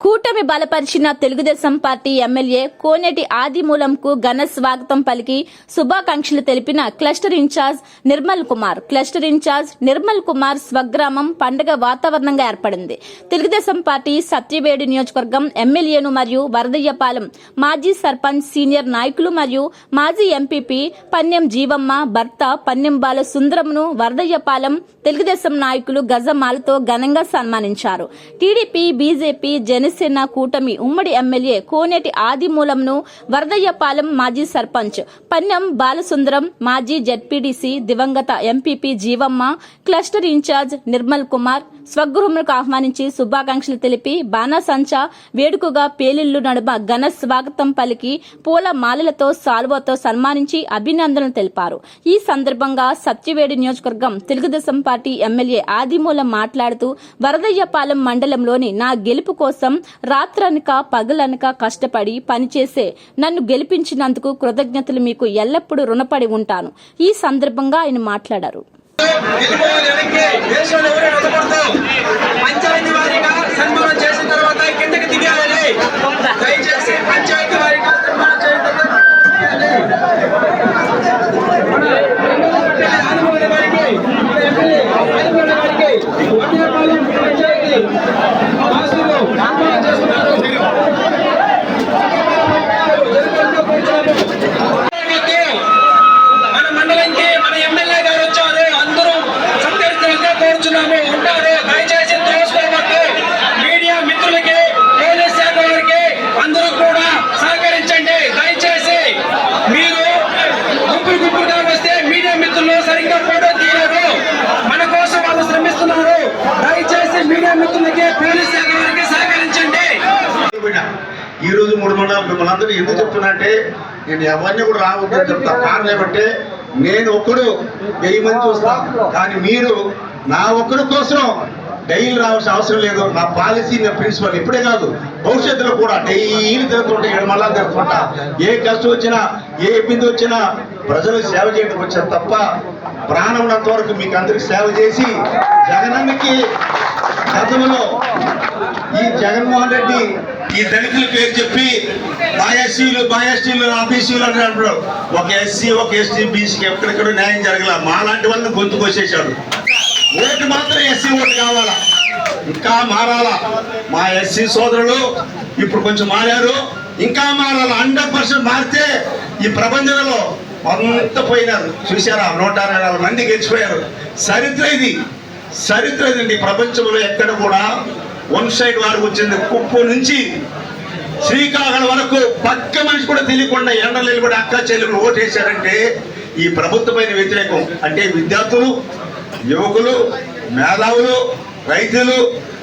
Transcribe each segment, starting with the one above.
కూటమి బలపరిచిన తెలుగుదేశం పార్టీ ఎమ్మెల్యే కోనేటి ఆదిమూలంకు ఘన స్వాగతం పలికి శుభాకాంక్షలు తెలిపిన cluster incharge Nirmal Kumar. Cluster incharge Nirmal Kumar స్వగ్రామం పండగ వాతావరణంగా ఏర్పడింది. తెలుగుదేశం పార్టీ సత్యవేడు నియోజకవర్గం ఎమ్మెల్యేను మరియు వరదయ్యపాలెం మాజీ సర్పంచ్ సీనియర్ నాయకులు మరియు మాజీ ఎంపీపీ పన్నెం జీవమ్మ భర్త పన్నెం బాల సుందరంను వరదయ్యపాలెం తెలుగుదేశం నాయకులు గజమాలతో ఘనంగా సన్మానించారు. టీడీపీ బీజేపీ జన జనసేన కూటమి ఉమ్మడి ఎమ్మెల్యే కోనేటి ఆదిమూలంను వరదయ్యపాలెం మాజీ సర్పంచ్ పన్నెం బాలసుందరం మాజీ జెడ్పీడీసీ దివంగత MPP Jeevamma cluster incharge Nirmal Kumar స్వగృహములకు ఆహ్వానించి శుభాకాంక్షలు తెలిపి బాణాసంచా వేడుకగా పేలిళ్ళు నడుమ ఘన స్వాగతం పలికి పూల మాలలతో సాల్వతో సన్మానించి అభినందనలు తెలిపారు. ఈ సందర్భంగా సత్యవేడి నియోజకవర్గం తెలుగుదేశం పార్టీ ఎమ్మెల్యే ఆదిమూలం మాట్లాడుతూ వరదయ్యపాలెం మండలంలోని నా గెలుపు కోసం రాత్రనక పగలనక కష్టపడి పనిచేసే నన్ను గెలిపించినందుకు కృతజ్ఞతలు మీకు ఎల్లప్పుడూ రుణపడి ఉంటాను. ఈ సందర్భంగా ఆయన మాట్లాడారు. వెనక్కి దేశంలో ఎవరైనా వదలకూడదు పంచాయతీ వారిగా సన్మానం చేసిన తర్వాత కిందకి దిగేయాలి దయచేసి పంచాయతీ వారీగా సన్మానం చేసిన తర్వాత ఆదిమూల వారికి మన ఎమ్మెల్యే ఆదిమూల వారికి వడ్డేపాలెం పంచాయతీ వాసులు సన్మానం చేస్తున్నారు మన మండలంకి మన ఎమ్మెల్యే గారు వచ్చారు అందరూ సందర్శనంగా కోరుచున్నాము ఉంటారు దయచేసి తోసుకోవద్దు మీడియా మిత్రులకి పోలీస్ శాఖ వారికి అందరూ కూడా సహకరించండి దయచేసి మీరు గుంపులు గుంపులుగా వస్తే మీడియా మిత్రులు సరిగ్గా ఫోటో తీయరు మన కోసం వాళ్ళు శ్రమిస్తున్నారు దయచేసి మీడియా మిత్రులకి పోలీస్ శాఖ వారికి సహకరించండి బిడ్డ. ఈ రోజు మూడు మండలం మిమ్మల్ని అందరూ ఎందుకు చెప్తున్నా అంటే నేను ఎవరిని కూడా రావద్దని చెప్తా. కారణం ఏమంటే నేను ఒక్కడు వెయ్యి మంది చూస్తా. కానీ మీరు నా ఒక్కడి కోసం డైలీ రావాల్సిన అవసరం లేదు. నా పాలసీ నా ప్రిన్సిపల్ ఇప్పుడే కాదు భవిష్యత్తులో కూడా డైలీ తిరుగుతుంటా ఏడు మళ్ళా తిరుగుతుంటా ఏ కష్టం వచ్చినా ఏ ఇబ్బంది వచ్చినా ప్రజలు సేవ చేయడం వచ్చారు తప్ప ప్రాణం ఉన్నంత వరకు మీకు అందరికి సేవ చేసి జగనన్నకి గతంలో ఈ జగన్మోహన్ రెడ్డి ఈ దళితుల పేరు చెప్పి మా ఎస్సీలు మా ఎస్టీలు నా బీసీలు అని అంటారు ఒక ఎస్సీ ఒక ఎస్టీ బీసీకి ఎక్కడెక్కడ న్యాయం జరగల? మాలాంటి వాళ్ళని గొంతు ఓటు మాత్రం ఎస్సీ ఓటు కావాలా? ఇంకా మారాలా? మా ఎస్సీ సోదరులు ఇప్పుడు కొంచెం మారారు. ఇంకా మారాలి? హండ్రెడ్ పర్సెంట్ మారితే ఈ ప్రపంచంలో అంత పోయినారు. చూసారా నూట అరవై నాలుగు మంది గెలిచిపోయారు. చరిత్ర ఇది. చరిత్ర ఇది ప్రపంచంలో ఎక్కడ కూడా వన్ సైడ్ వారు వచ్చింది. కుప్పు నుంచి శ్రీకాకుళం వరకు పక్క మనిషి కూడా తెలియకుండా ఎండలు కూడా అక్క చెల్లెలు ఓటేశారంటే ఈ ప్రభుత్వమైన వ్యతిరేకం. అంటే విద్యార్థులు యువకులు మేధావులు రైతులు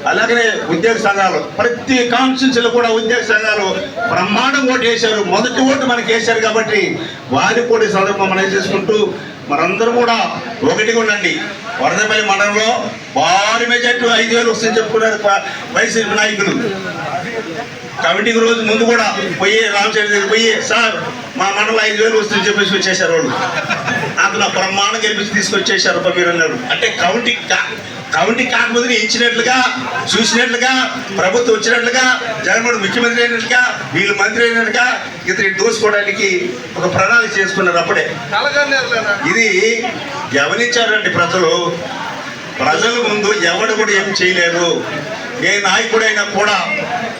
అలాగనే ఉద్యోగ సంఘాలు. ప్రతి కాన్స్టిట్యూన్సీలో కూడా ఉద్యోగ సంఘాలు బ్రహ్మాండం ఓటు వేశారు మొదటి ఓటు మనకి వేశారు కాబట్టి వారి కూడా సందర్భం మనం చేసుకుంటూ మనందరూ కూడా ఒకటిగా ఉండండి. వరదపల్లి మండలంలో భారీ మెజార్టీ ఐదు వేలు వస్తుందని చెప్పుకున్నారు వైసీపీ నాయకులు. కమిటీకి రోజు ముందు కూడా పోయి రామచంద్ర పోయి సార్ మా మండలం ఐదు వేలు వస్తుంది చెప్పేసి వచ్చేసారు వాళ్ళు. అందులో బ్రహ్మాండం గెలిపించి తీసుకొచ్చేసారు అబ్బా మీరు అన్నారు. అంటే కౌంటీ కా- కౌంటీ కాకపోతే ఇచ్చినట్లుగా చూసినట్లుగా ప్రభుత్వం వచ్చినట్లుగా జగన్మోహన్ ముఖ్యమంత్రి అయినట్లుగా వీళ్ళు మంత్రి అయినట్లుగా ఇతని దోసుకోవడానికి ఒక ప్రణాళిక చేసుకున్నారు అప్పుడే. ఇది గమనించారండి ప్రజలు. ప్రజల ముందు ఎవడు కూడా ఏం చేయలేరు. ఏ నాయకుడైనా కూడా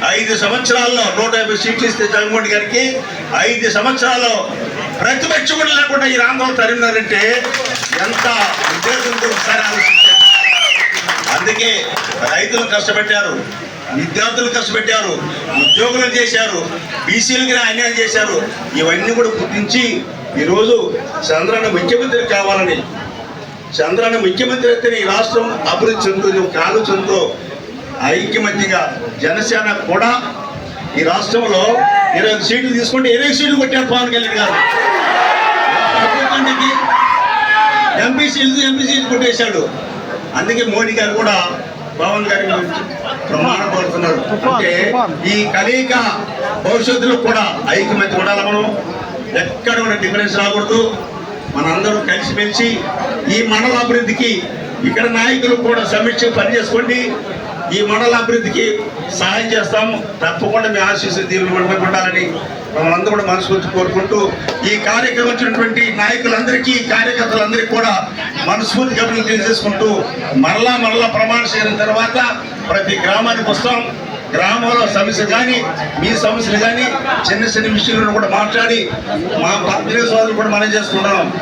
ఐదు సంవత్సరాల్లో నూట యాభై సీట్లు ఇస్తే జగన్మోహన్ గారికి ఐదు సంవత్సరాల్లో ప్రతిపక్ష కూడా లేకుండా ఈ ఆందోళన తరిమినారంటే ఎంత ఉద్దేశంతో ఒకసారి ఆలోచించండి. అలాగే రైతులు కష్టపెట్టారు విద్యార్థులు కష్టపెట్టారు ఉద్యోగులు చేశారు బీసీలకి అన్యాయం చేశారు ఇవన్నీ కూడా గుర్తించి ఈరోజు చంద్రన్న ముఖ్యమంత్రి కావాలని చంద్రన్న ముఖ్యమంత్రి అయితే ఈ రాష్ట్రం అభివృద్ధి చెందుతుంది ఒక ఆలోచనతో ఐక్యమత్యంగా జనసేన కూడా ఈ రాష్ట్రంలో ఇరవై సీట్లు తీసుకుంటే ఇరవై సీట్లు కొట్టారు పవన్ కళ్యాణ్ గారు. ఎంపీ సీట్లు ఎంపీ సీట్లు కొట్టేశాడు. అందుకే మోడీ గారు కూడా పవన్ గారి గురించి ప్రమాణం కోరుతున్నారు. అంటే ఈ కలయిక భవిష్యత్తులో కూడా ఐక్యమత్యం ఉండాలి మనం? ఎక్కడ కూడా డిఫరెన్స్ రాకూడదు. మనందరం కలిసిమెలిసి ఈ మండల అభివృద్ధికి ఇక్కడ నాయకులు కూడా సమీక్ష పనిచేసుకోండి. ఈ మండల అభివృద్ధికి సహాయం చేస్తాము. తప్పకుండా మీ ఆశీస్సు దీవులు ఉండాలని మమ్మల్ని కూడా మనస్ఫూర్తి కోరుకుంటూ ఈ కార్యక్రమం వచ్చినటువంటి నాయకులందరికీ కార్యకర్తలందరికీ కూడా మనస్ఫూర్తి కబుర్లు తెలియజేసుకుంటూ మరలా మరలా ప్రమాణ చేసిన తర్వాత ప్రతి గ్రామానికి వస్తాం. గ్రామంలో సమస్య కానీ మీ సమస్యలు కానీ చిన్న చిన్న విషయాలను కూడా మాట్లాడి మా పత్రిక సోదరులు కూడా మనం చేసుకున్నాం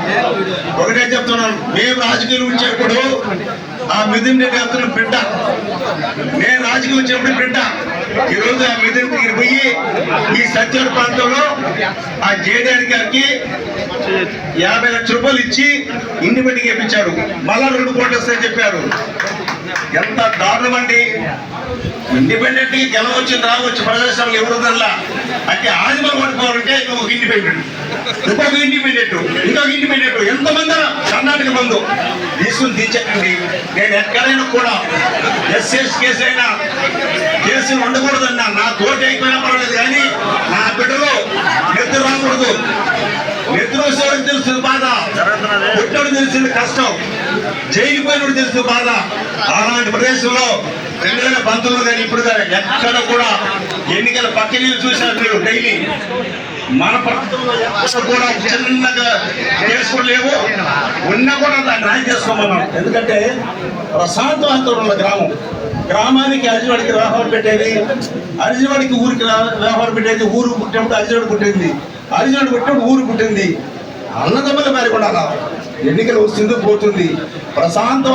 ఒకటే చెప్తున్నాం మేము రాజకీయాలు ఉంచేప్పుడు ఆ మిథున్ రెడ్డి అతను బిడ్డ. నేను రాజకీయం వచ్చినప్పుడు బిడ్డ. ఈరోజు ఆ మిథున్ దగ్గర పోయి ఈ సత్యవర ప్రాంతంలో ఆ జేడీఆర్ గారికి యాభై లక్షల రూపాయలు ఇచ్చి ఇండిపెండెంట్ ఇప్పించాడు మళ్ళా రెండు కోట్లు వస్తాయని చెప్పారు. ఎంత దారుణం అండి. ఇండిపెండెంట్కి గెలవచ్చు రావచ్చు ప్రజాస్వామ్యం ఎవరిదల్లా అంటే ఆదిమలు పట్టుకోవాలంటే ఇంకొక ఇండిపెండెంట్. ఇంకొక ఇండిపెండెంట్. ఇంకొక ఇండిపెండెంట్. ఎంతమంది కర్ణాటక బంధు తీసుకుని తీర్చండి నేను ఎక్కడైనా కూడా ఎస్ఎస్ కేసు అయినా కేసులు ఉండకూడదన్నా నా తోటి అయిపోయినా పర్వాలేదు కానీ నా బిడ్డలో నిద్ర రాకూడదు. నిద్ర వచ్చేవాడికి తెలుస్తుంది బాధ. పుట్టడు తెలిసింది కష్టం. జైలు పోయినప్పుడు తెలుస్తుంది బాధ. అలాంటి ప్రదేశంలో రెండు వేల పంతొమ్మిది కానీ ఇప్పుడు కానీ ఎక్కడ కూడా ఎన్నికల పక్కనే చూశారు మీరు డైలీ. మన ప్రాంతంలో ఎక్కడ కూడా చిన్నగా కేసులు లేవు ఉన్నా కూడా దాన్ని న్యాయం చేసుకోమన్నాం. ఎందుకంటే ప్రశాంతవంతం ఉన్న గ్రామం. గ్రామానికి అరిజివాడికి వ్యవహారం పెట్టేది అరిజివాడికి ఊరికి రా- వ్యవహారం పెట్టేది ఊరు పుట్టినప్పుడు అరిజివాడు పుట్టింది. అరిజివాడు పుట్టినప్పుడు ఊరు పుట్టింది. అన్నదమ్ముల మరి కూడా అలా. ఎన్నికలు వస్తుంది పోతుంది. ప్రశాంతం